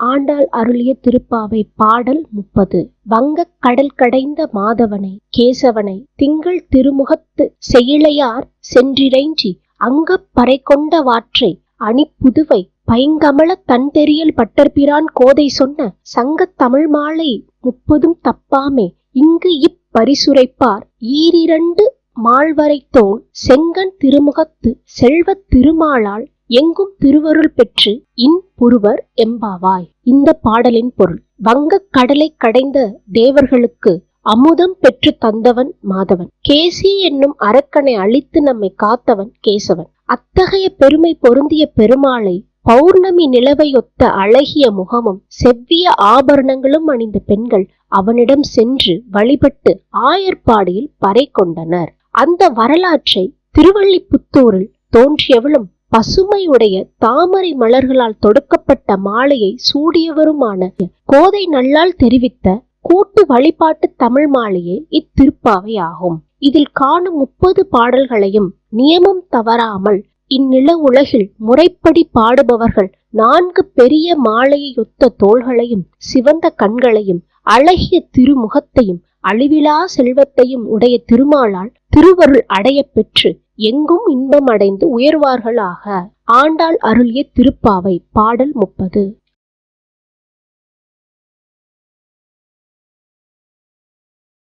ஆண்டாள் அருளிய திருப்பாவை பாடல் முப்பது. வங்கக் கடல் கடைந்த மாதவனை கேசவனை திங்கள் திருமுகத்து செயலையார் சென்றிறைஞ்சி அங்கப் பறை கொண்ட வாற்றை அணிப்புதுவை பைங்கமல தன்தெறியல் பட்டர்பிரான் கோதை சொன்ன சங்கத் தமிழ் மாலை முப்பதும் தப்பாமே இங்கு இப்பரிசுரைப்பார் ஈரிரண்டு மால்வரைத்தோள் செங்கன் திருமுகத்து செல்வத் திருமாலால் எங்கும் திருவருள் பெற்று இன் புருவர் எம்பாவாய். இந்த பாடலின் பொருள் வங்கக் கடலை கடைந்த தேவர்களுக்கு அமுதம் பெற்று தந்தவன் மாதவன். கேசி என்னும் அரக்கனை அழித்து நம்மை காத்தவன் கேசவன். அத்தகைய பெருமை பொருந்திய பெருமாளை பௌர்ணமி நிலவையொத்த அழகிய முகமும் செவ்விய ஆபரணங்களும் அணிந்த பெண்கள் அவனிடம் சென்று வழிபட்டு ஆயர்பாடியில் பறை கொண்டனர். அந்த வரலாற்றை திருவள்ளிபுத்தூரில் தோன்றியவளும் பசுமையுடைய தாமரை மலர்களால் தொடுக்கப்பட்ட மாலையை சூடியவருமான கோதை நல்லால் தெரிவித்த கூட்டு வழிபாட்டு தமிழ் மாலையே இத்திருப்பாவை ஆகும் இதில் காணும் முப்பது பாடல்களையும் நியமம் தவறாமல் இந்நில உலகில் முறைப்படி பாடுபவர்கள் நான்கு பெரிய மாலையொத்த தோள்களையும் சிவந்த கண்களையும் அழகிய திருமுகத்தையும் அழிவிலா செல்வத்தையும் உடைய திருமாலால் திருவருள் அடைய பெற்று எங்கும் இன்பம் அடைந்து உயர்வார்களாக. ஆண்டாள் அருளிய திருப்பாவை பாடல் முப்பது.